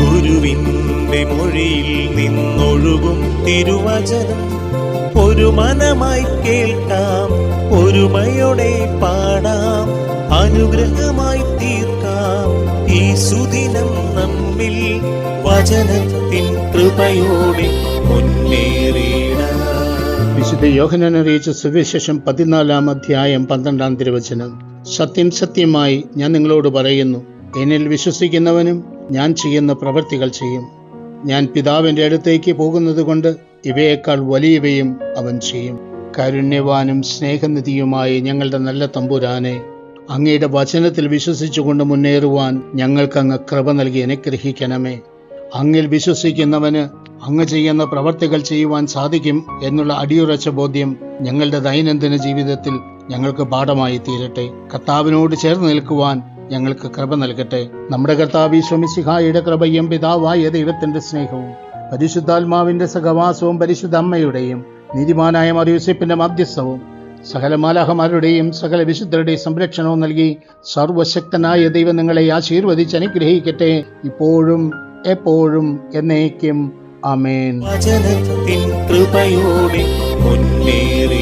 ഗുരുവിന്റെ മൊഴിയിൽ നിന്നൊഴുകും തിരുവചനം. ഒരു മനമായി കേൾക്കാം ഒരുമയോടെ പാടാം അനുഗ്രഹമായി തീർക്കാം. ഈ സുദിനം നമ്മിൽ വചനത്തിൻ കൃപയോടെ മുന്നേറിയിടാം വിശുദ്ധ യോഹനൻ അറിയിച്ച സുവിശേഷം പതിനാലാം അധ്യായം പന്ത്രണ്ടാം തിരുവചനം. സത്യം സത്യമായി ഞാൻ നിങ്ങളോട് പറയുന്നു. എന്നിൽ വിശ്വസിക്കുന്നവനും ഞാൻ ചെയ്യുന്ന പ്രവൃത്തികൾ ചെയ്യും. ഞാൻ പിതാവിന്റെ അടുത്തേക്ക് പോകുന്നത് കൊണ്ട് ഇവയേക്കാൾ വലിയവയും അവൻ ചെയ്യും. കാരുണ്യവാനും സ്നേഹനിധിയുമായി ഞങ്ങളുടെ നല്ല തമ്പുരാനെ അങ്ങയുടെ വചനത്തിൽ വിശ്വസിച്ചുകൊണ്ട് മുന്നേറുവാൻ ഞങ്ങൾക്കങ്ങ് കൃപ നൽകി അനുഗ്രഹിക്കണമേ. അങ്ങിൽ വിശ്വസിക്കുന്നവന് അങ്ങ് ചെയ്യുന്ന പ്രവർത്തികൾ ചെയ്യുവാൻ സാധിക്കും എന്നുള്ള അടിയുറച്ച ബോധ്യം ഞങ്ങളുടെ ദൈനംദിന ജീവിതത്തിൽ ഞങ്ങൾക്ക് പാഠമായി തീരട്ടെ കർത്താവിനോട് ചേർന്ന് നിൽക്കുവാൻ ഞങ്ങൾക്ക് കൃപ നൽകട്ടെ. നമ്മുടെ കർത്താവ് ഈശ്വമിസിഹായുടെ കൃപയും പിതാവായ ദൈവത്തിന്റെ സ്നേഹവും പരിശുദ്ധാത്മാവിന്റെ സഹവാസവും പരിശുദ്ധ അമ്മയുടെയും നീതിമാനായ മറിയൂസിപ്പിന്റെ മധ്യസ്ഥവും സകല മാലാഹമാരുടെയും സകല വിശുദ്ധരുടെയും സംരക്ഷണവും നൽകി സർവശക്തനായ ദൈവം നിങ്ങളെ ആശീർവദിച്ച് അനുഗ്രഹിക്കട്ടെ. ഇപ്പോഴും എപ്പോഴും എന്നേക്കും. അമേൻ കൃപയോടെ മുന്നേറിയിടാം